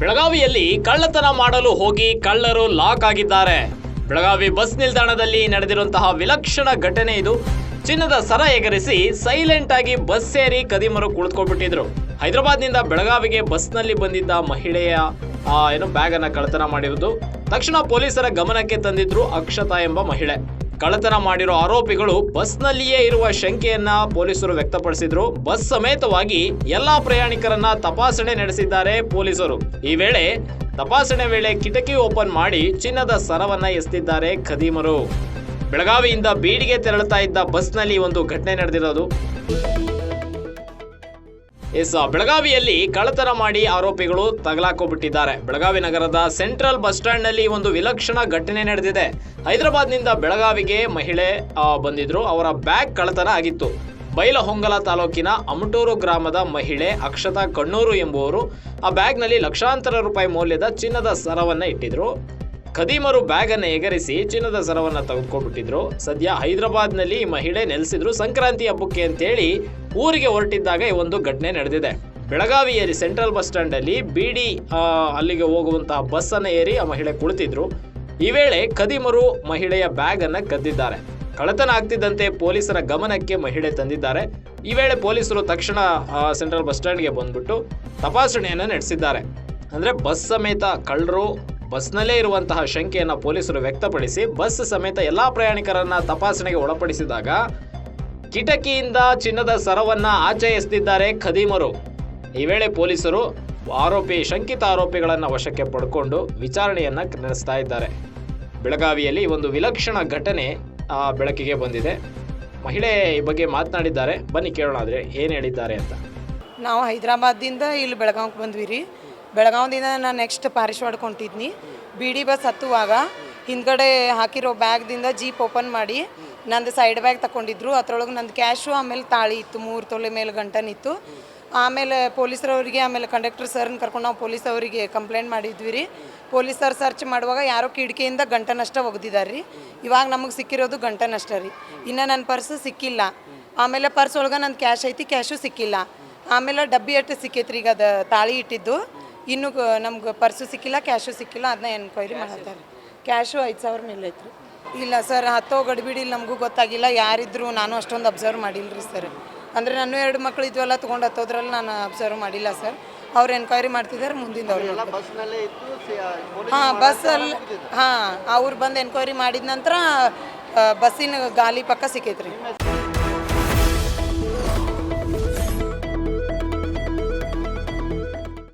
ಬೆಳಗಾವಿಯಲ್ಲಿ ಕಳ್ಳತನ ಮಾಡಲು ಹೋಗಿ ಕಳ್ಳರು ಲಾಕ್ ಆಗಿದ್ದಾರೆ. ಬೆಳಗಾವಿ ಬಸ್ ನಿಲ್ದಾಣದಲ್ಲಿ ನಡೆದಿರುವಂತಹ ವಿಲಕ್ಷಣ ಘಟನೆ ಇದು. ಚಿನ್ನದ ಸರ ಎಗರಿಸಿ ಸೈಲೆಂಟ್ ಆಗಿ ಬಸ್ ಸೇರಿ ಕದಿಮರು ಕುಳಿತುಕೊಂಡ್ಬಿಟ್ಟಿದ್ರು. ಹೈದರಾಬಾದ್ನಿಂದ ಬೆಳಗಾವಿಗೆ ಬಸ್ನಲ್ಲಿ ಬಂದಿದ್ದ ಮಹಿಳೆಯ ಏನು ಬ್ಯಾಗ್ ಅನ್ನ ಕಳ್ಳತನ ಮಾಡಿರುವುದು. ತಕ್ಷಣ ಪೊಲೀಸರ ಗಮನಕ್ಕೆ ತಂದಿದ್ರು ಅಕ್ಷತಾ ಎಂಬ ಮಹಿಳೆ. ಕಳ್ಳತನ ಮಾಡಿರೋ ಆರೋಪಿಗಳು ಬಸ್ನಲ್ಲಿಯೇ ಇರುವ ಶಂಕೆಯನ್ನ ಪೊಲೀಸರು ವ್ಯಕ್ತಪಡಿಸಿದ್ರು. ಬಸ್ ಸಮೇತವಾಗಿ ಎಲ್ಲಾ ಪ್ರಯಾಣಿಕರನ್ನ ತಪಾಸಣೆ ನಡೆಸಿದ್ದಾರೆ ಪೊಲೀಸರು. ಈ ವೇಳೆ ತಪಾಸಣೆ ವೇಳೆ ಕಿಟಕಿ ಓಪನ್ ಮಾಡಿ ಚಿನ್ನದ ಸರವನ್ನ ಎಸ್ತಿದ್ದಾರೆ ಖದೀಮರು. ಬೆಳಗಾವಿಯಿಂದ ಬೀಡಿಗೆ ತೆರಳುತ್ತಾ ಇದ್ದ ಬಸ್ನಲ್ಲಿ ಒಂದು ಘಟನೆ ನಡೆದಿರೋದು. ಎಸ್ ಬೆಳಗಾವಿಯಲ್ಲಿ ಕಳ್ಳತನ ಮಾಡಿ ಆರೋಪಿಗಳು ತಗಲಾಕೋಬಿಟ್ಟಿದ್ದಾರೆ ಬೆಳಗಾವಿ ನಗರದ ಸೆಂಟ್ರಲ್ ಬಸ್ ಸ್ಟ್ಯಾಂಡ್ನಲ್ಲಿ ಒಂದು ವಿಲಕ್ಷಣ ಘಟನೆ ನಡೆದಿದೆ. ಹೈದರಾಬಾದ್ನಿಂದ ಬೆಳಗಾವಿಗೆ ಮಹಿಳೆ ಬಂದಿದ್ರು. ಅವರ ಬ್ಯಾಗ್ ಕಳತನ ಆಗಿತ್ತು. ಬೈಲಹೊಂಗಲ ತಾಲೂಕಿನ ಅಮಟೂರು ಗ್ರಾಮದ ಮಹಿಳೆ ಅಕ್ಷತಾ ಕಣ್ಣೂರು ಎಂಬುವರು ಆ ಬ್ಯಾಗ್ನಲ್ಲಿ ಲಕ್ಷಾಂತರ ರೂಪಾಯಿ ಮೌಲ್ಯದ ಚಿನ್ನದ ಸರವನ್ನು ಇಟ್ಟಿದ್ರು. ಖದೀಮರು ಬ್ಯಾಗ್ ಅನ್ನು ಎಗರಿಸಿ ಚಿನ್ನದ ಸರವನ್ನ ತೆಗೆದುಕೊಂಡ್ಬಿಟ್ಟಿದ್ರು. ಸದ್ಯ ಹೈದರಾಬಾದ್ನಲ್ಲಿ ಈ ಮಹಿಳೆ ನೆಲೆಸಿದ್ರು ಸಂಕ್ರಾಂತಿ ಹಬ್ಬಕ್ಕೆ ಅಂತೇಳಿ ಊರಿಗೆ ಹೊರಟಿದ್ದಾಗ ಈ ಒಂದು ಘಟನೆ ನಡೆದಿದೆ. ಬೆಳಗಾವಿಯಲ್ಲಿ ಸೆಂಟ್ರಲ್ ಬಸ್ ಸ್ಟ್ಯಾಂಡ್ ಅಲ್ಲಿ ಬಿಡಿ ಅಲ್ಲಿಗೆ ಹೋಗುವಂತಹ ಬಸ್ ಅನ್ನ ಏರಿ ಆ ಮಹಿಳೆ ಕುಳಿತಿದ್ರು. ಈ ವೇಳೆ ಖದೀಮರು ಮಹಿಳೆಯ ಬ್ಯಾಗ್ ಅನ್ನ ಕದ್ದಿದ್ದಾರೆ. ಕಳತನ ಆಗ್ತಿದ್ದಂತೆ ಪೊಲೀಸರ ಗಮನಕ್ಕೆ ಮಹಿಳೆ ತಂದಿದ್ದಾರೆ. ಈ ವೇಳೆ ಪೊಲೀಸರು ತಕ್ಷಣ ಸೆಂಟ್ರಲ್ ಬಸ್ ಸ್ಟ್ಯಾಂಡ್ಗೆ ಬಂದ್ಬಿಟ್ಟು ತಪಾಸಣೆಯನ್ನು ನಡೆಸಿದ್ದಾರೆ. ಅಂದ್ರೆ ಬಸ್ ಸಮೇತ ಕಳ್ಳರು ಬಸ್ನಲ್ಲೇ ಇರುವಂತಹ ಶಂಕೆಯನ್ನ ಪೊಲೀಸರು ವ್ಯಕ್ತಪಡಿಸಿ, ಬಸ್ ಸಮೇತ ಎಲ್ಲಾ ಪ್ರಯಾಣಿಕರನ್ನ ತಪಾಸಣೆಗೆ ಒಳಪಡಿಸಿದಾಗ ಕಿಟಕಿಯಿಂದ ಚಿನ್ನದ ಸರವನ್ನ ಆಚೆ ಎಸೆದಿದ್ದಾರೆ ಖದೀಮರು. ಈ ವೇಳೆ ಪೊಲೀಸರು ಆರೋಪಿ, ಶಂಕಿತ ಆರೋಪಿಗಳನ್ನ ವಶಕ್ಕೆ ಪಡ್ಕೊಂಡು ವಿಚಾರಣೆಯನ್ನ ನಡೆಸ್ತಾ ಇದ್ದಾರೆ. ಬೆಳಗಾವಿಯಲ್ಲಿ ಒಂದು ವಿಲಕ್ಷಣ ಘಟನೆ ಬೆಳಕಿಗೆ ಬಂದಿದೆ. ಮಹಿಳೆ ಈ ಬಗ್ಗೆ ಮಾತನಾಡಿದ್ದಾರೆ. ಬನ್ನಿ ಕೇಳೋಣ ಆದ್ರೆ ಏನು ಹೇಳಿದ್ದಾರೆ ಅಂತ. ನಾವು ಹೈದರಾಬಾದ್ದಿಂದ ಇಲ್ಲಿ ಬೆಳಗಾವಿಗೆ ಬಂದ್ವಿ ರೀ. ಬೆಳಗಾವ್ದಿಂದ ನಾನು ನೆಕ್ಸ್ಟ್ ಪಾರಿಶ್ವಾಡಕ್ಕೆ ಬಿ ಡಿ ಬಸ್ ಹತ್ತುವಾಗ ಹಿಂದ್ಗಡೆ ಹಾಕಿರೋ ಬ್ಯಾಗ್ದಿಂದ ಜೀಪ್ ಓಪನ್ ಮಾಡಿ ನಂದು ಸೈಡ್ ಬ್ಯಾಗ್ ತಗೊಂಡಿದ್ರು ಅದ್ರೊಳಗೆ ನಂದು ಕ್ಯಾಶು ಆಮೇಲೆ ತಾಳಿ ಇತ್ತು. ಮೂರು ತೊಲೆ ಮೇಲೆ ಗಂಟನಿತ್ತು ಆಮೇಲೆ ಪೊಲೀಸರವರಿಗೆ, ಆಮೇಲೆ ಕಂಡಕ್ಟರ್ ಸರ್ನ ಕರ್ಕೊಂಡು ನಾವು ಪೊಲೀಸ್ ಅವರಿಗೆ ಕಂಪ್ಲೇಂಟ್ ಮಾಡಿದ್ವಿ ರೀ ಪೊಲೀಸರು ಸರ್ಚ್ ಮಾಡುವಾಗ ಯಾರೋ ಕಿಟಕಿಯಿಂದ ಗಂಟನಷ್ಟ ಒಗ್ದಿದ್ದಾರೆ ರೀ ಇವಾಗ ನಮಗೆ ಸಿಕ್ಕಿರೋದು ಗಂಟನಷ್ಟ ರೀ. ಇನ್ನು ನನ್ನ ಪರ್ಸು ಸಿಕ್ಕಿಲ್ಲ. ಆಮೇಲೆ ಪರ್ಸ್ ಒಳಗೆ ನನ್ನ ಕ್ಯಾಶ್ ಐತಿ ಕ್ಯಾಶು ಸಿಕ್ಕಿಲ್ಲ. ಆಮೇಲೆ ಡಬ್ಬಿ ಅಟ್ಟು ಸಿಕ್ಕೈತ್ರಿ ಈಗ ಅದು ತಾಳಿ ಇಟ್ಟಿದ್ದು. ಇನ್ನು ನಮ್ಗೆ ಪರ್ಸು ಸಿಕ್ಕಿಲ್ಲ ಕ್ಯಾಶು ಸಿಕ್ಕಿಲ್ಲ ಅದನ್ನ ಎನ್ಕ್ವೈರಿ ಮಾಡ್ತಾರೆ ಕ್ಯಾಶು ಐದು ಸಾವಿರ ಮೇಲೆ ಐತ್ರಿ. ಇಲ್ಲ ಸರ್ ಹತ್ತೋ ಗಡಿಬಿಡಿ ನಮಗೂ ಗೊತ್ತಾಗಿಲ್ಲ ಯಾರಿದ್ರು ನಾನು ಅಷ್ಟೊಂದು ಅಬ್ಸರ್ವ್ ಮಾಡಿಲ್ಲ ರೀ ಸರ್. ಅಂದರೆ ನಾನು ಎರಡು ಮಕ್ಕಳು ಇದ್ವಲ್ಲ ತೊಗೊಂಡು ಹತ್ತೋದ್ರಲ್ಲಿ ನಾನು ಅಬ್ಸರ್ವ್ ಮಾಡಿಲ್ಲ ಸರ್. ಅವ್ರು ಎನ್ಕ್ವೈರಿ ಮಾಡ್ತಿದ್ದಾರೆ ಮುಂದಿನ ಅವ್ರು ಹಾಂ ಬಸ್ಸಲ್ಲಿ ಹಾಂ ಅವ್ರು ಬಂದು ಎನ್ಕ್ವೈರಿ ಮಾಡಿದ ನಂತರ ಬಸ್ಸಿನ ಗಾಲಿ ಪಕ್ಕ ಸಿಕ್ಕೈತ್ರಿ.